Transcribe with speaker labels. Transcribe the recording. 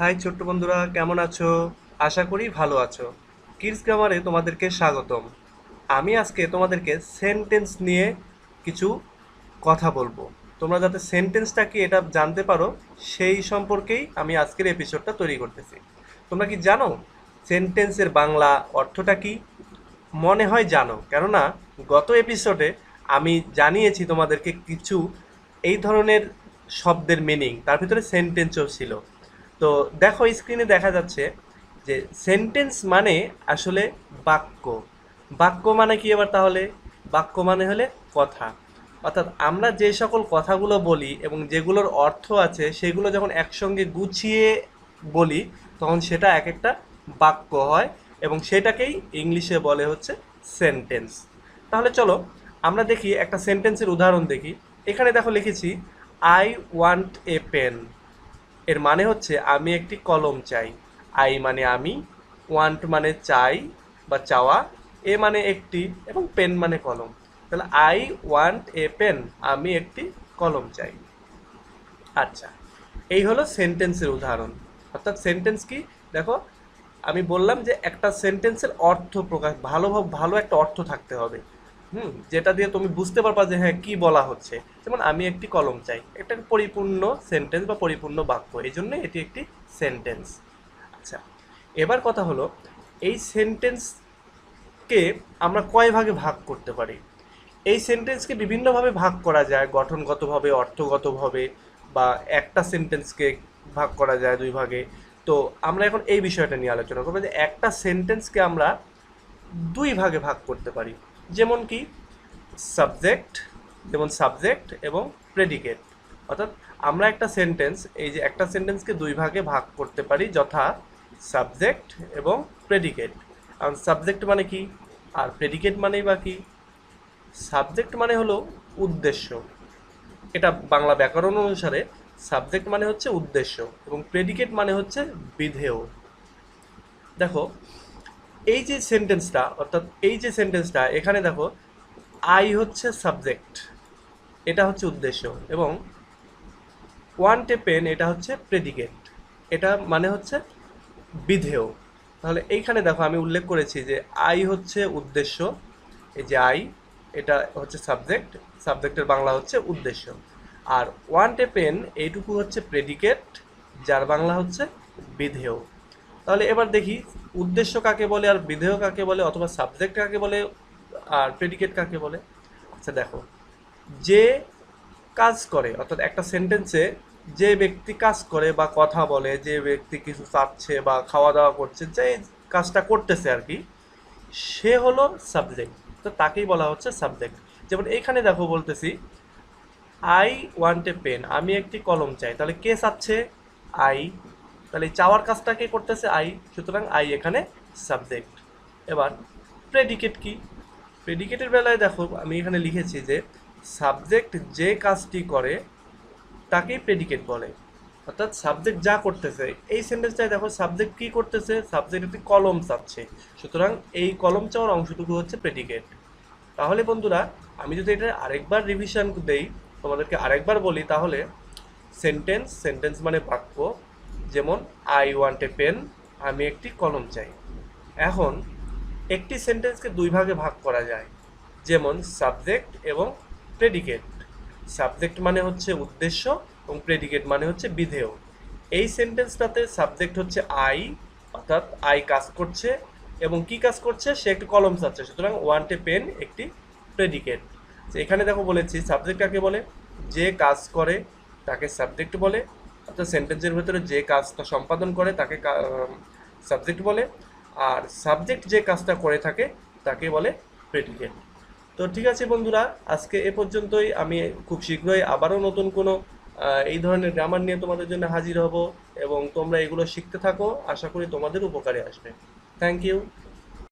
Speaker 1: High ছোট্ট বন্ধুরা, কেমন আছো? আশা করি ভালো আছো। কিডস গ্রামারে তোমাদেরকে স্বাগতম। আমি আজকে তোমাদেরকে সেন্টেন্স নিয়ে কিছু কথা বলব। তোমরা যাতে সেন্টেন্সটা কি এটা জানতে পারো, সেই সম্পর্কেই আমি আজকের এপিসোডটা তৈরি করতেছি। তোমরা কি জানো সেন্টেন্সের বাংলা অর্থটা কি? মনে হয় জানো, কেননা গত এপিসোডে আমি জানিয়েছি তোমাদেরকে কিছু এই ধরনের শব্দের মিনিং তার ভিতরে সেন্টেন্সও ছিল। তো দেখো স্ক্রিনে দেখা যাচ্ছে যে সেন্টেন্স মানে আসলে বাক্য। বাক্য মানে কি এবার তাহলে? বাক্য মানে হলে কথা। অর্থাৎ আমরা যে সকল কথাগুলো বলি এবং যেগুলোর অর্থ আছে, সেগুলো যখন একসঙ্গে গুছিয়ে বলি, তখন সেটা এক একটা বাক্য হয় এবং সেটাকেই ইংলিশে বলে হচ্ছে সেন্টেন্স তাহলে চলো, আমরা দেখি একটা সেন্টেন্সের উদাহরণ দেখি। এখানে দেখো লিখেছি আই ওয়ান্ট এ পেন এর মানে হচ্ছে আমি একটি কলম চাই। আই মানে আমি ওয়ান্ট মানে চাই বা চাওয়া, এ মানে একটি এবং পেন মানে কলম। তাহলে আই ওয়ান্ট এ পেন, আমি একটি কলম চাই। আচ্ছা এই হলো সেন্টেন্সের উদাহরণ। অর্থাৎ সেন্টেন্স কি? দেখো, আমি বললাম যে একটা সেন্টেন্সের অর্থ প্রকাশ, ভালো ভালো একটা অর্থ থাকতে হবে। হুম, যেটা দিয়ে তুমি বুঝতে পারবা যে হ্যাঁ কি বলা হচ্ছে। যেমন আমি একটি কলম চাই, একটা পরিপূর্ণ সেন্টেন্স বা পরিপূর্ণ বাক্য, এই জন্য এটি একটি সেন্টেন্স আচ্ছা এবার কথা হলো, এই সেন্টেন্সকে আমরা কয় ভাগে ভাগ করতে পারি? এই সেন্টেন্সকে বিভিন্নভাবে ভাগ করা যায়, গঠনগতভাবে, অর্থগতভাবে, বা একটা সেন্টেন্সকে ভাগ করা যায় দুই ভাগে। তো আমরা এখন এই বিষয়টা নিয়ে আলোচনা করব যে একটা সেন্টেন্সকে আমরা দুই ভাগে ভাগ করতে পারি। যেমন কি? সাবজেক্ট যেমন সাবজেক্ট এবং প্রেডিকেট অর্থাৎ আমরা একটা সেন্টেন্স এই যে একটা সেন্টেন্সকে দুই ভাগে ভাগ করতে পারি যথা সাবজেক্ট এবং প্রেডিকেট কারণ সাবজেক্ট মানে কি? আর প্রেডিকেট মানেই বা কি? সাবজেক্ট মানে হলো উদ্দেশ্য। এটা বাংলা ব্যাকরণ অনুসারে সাবজেক্ট মানে হচ্ছে উদ্দেশ্য এবং প্রেডিকেট মানে হচ্ছে বিধেয়। দেখো এই যে সেন্টেন্সটা অর্থাৎ এই যে সেন্টেন্সটা এখানে দেখো আই হচ্ছে সাবজেক্ট এটা হচ্ছে উদ্দেশ্য, এবং ওয়ান টে পেন এটা হচ্ছে প্রেডিকেট এটা মানে হচ্ছে বিধেয়। তাহলে এইখানে দেখো, আমি উল্লেখ করেছি যে আই হচ্ছে উদ্দেশ্য, এই যে আই এটা হচ্ছে সাবজেক্ট সাবজেক্টের বাংলা হচ্ছে উদ্দেশ্য। আর ওয়ান টে পেন এইটুকু হচ্ছে প্রেডিকেট যার বাংলা হচ্ছে বিধেয়। তাহলে এবার দেখি, উদ্দেশ্য কাকে বলে আর বিধেয় কাকে বলে অথবা সাবজেক্ট কাকে বলে আর প্রেডিকেট কাকে বলে? আচ্ছা দেখো। যে কাজ করে, অর্থাৎ একটা সেন্টেন্সে যে ব্যক্তি কাজ করে বা কথা বলে, যে ব্যক্তি কিছু চাচ্ছে বা খাওয়া দাওয়া করছে, যে কাজটা করতেছে আর কি, সে হলো সাবজেক্ট তো তাকেই বলা হচ্ছে সাবজেক্ট যেমন এইখানে দেখো বলতেছি আই ওয়ান্ট এ পেন আমি একটি কলম চাই। তাহলে কে চাচ্ছে? আই তাহলে চাওয়ার কাজটা কে করতেছে? আই। সুতরাং আই এখানে সাবজেক্ট এবার প্রেডিকেট কি? প্রেডিকেটের বেলায় দেখো, আমি এখানে লিখেছি যে সাবজেক্ট যে কাজটি করে, তাকেই প্রেডিকেট বলে। অর্থাৎ সাবজেক্ট যা করতেছে, এই সেন্টেন্সটায় দেখো সাবজেক্ট কি করতেছে? সাবজেক্ট একটি কলম চাচ্ছে। সুতরাং এই কলম চাওয়ার অংশটুকু হচ্ছে প্রেডিকেট তাহলে বন্ধুরা, আমি যদি এটা আরেকবার রিভিশন দেই, তোমাদেরকে আরেকবার বলি, তাহলে সেন্টেন্স সেন্টেন্স মানে বাক্য যেমন আই ওয়ান্ট এ পেন আমি একটি কলম চাই। এখন, একটি সেন্টেন্সকে দুই ভাগে ভাগ করা যায়। যেমন সাবজেক্ট এবং প্রেডিকেট সাবজেক্ট মানে হচ্ছে উদ্দেশ্য এবং প্রেডিকেট মানে হচ্ছে বিধেয়। এই সেন্টেন্সটাতে সাবজেক্ট হচ্ছে আই অর্থাৎ আই কাজ করছে এবং কি কাজ করছে? সে একটি কলম চাচ্ছে। সুতরাং ওয়ান্টে পেন একটি প্রেডিকেট এখানে দেখো বলেছি সাবজেক্ট কাকে বলে? যে কাজ করে, তাকে সাবজেক্ট বলে। অর্থাৎ সেন্টেন্সের ভেতরে যে কাজটা সম্পাদন করে তাকে সাবজেক্ট বলে, আর সাবজেক্ট যে কাজটা করে থাকে তাকে বলে প্রেডিকেট তো ঠিক আছে বন্ধুরা, আজকে এ পর্যন্তই। আমি খুব শীঘ্রই আবারও নতুন কোনো এই ধরনের গ্রামার নিয়ে তোমাদের জন্য হাজির হব এবং তোমরা এগুলো শিখতে থাকো। আশা করি তোমাদের উপকারে আসবে। Thank you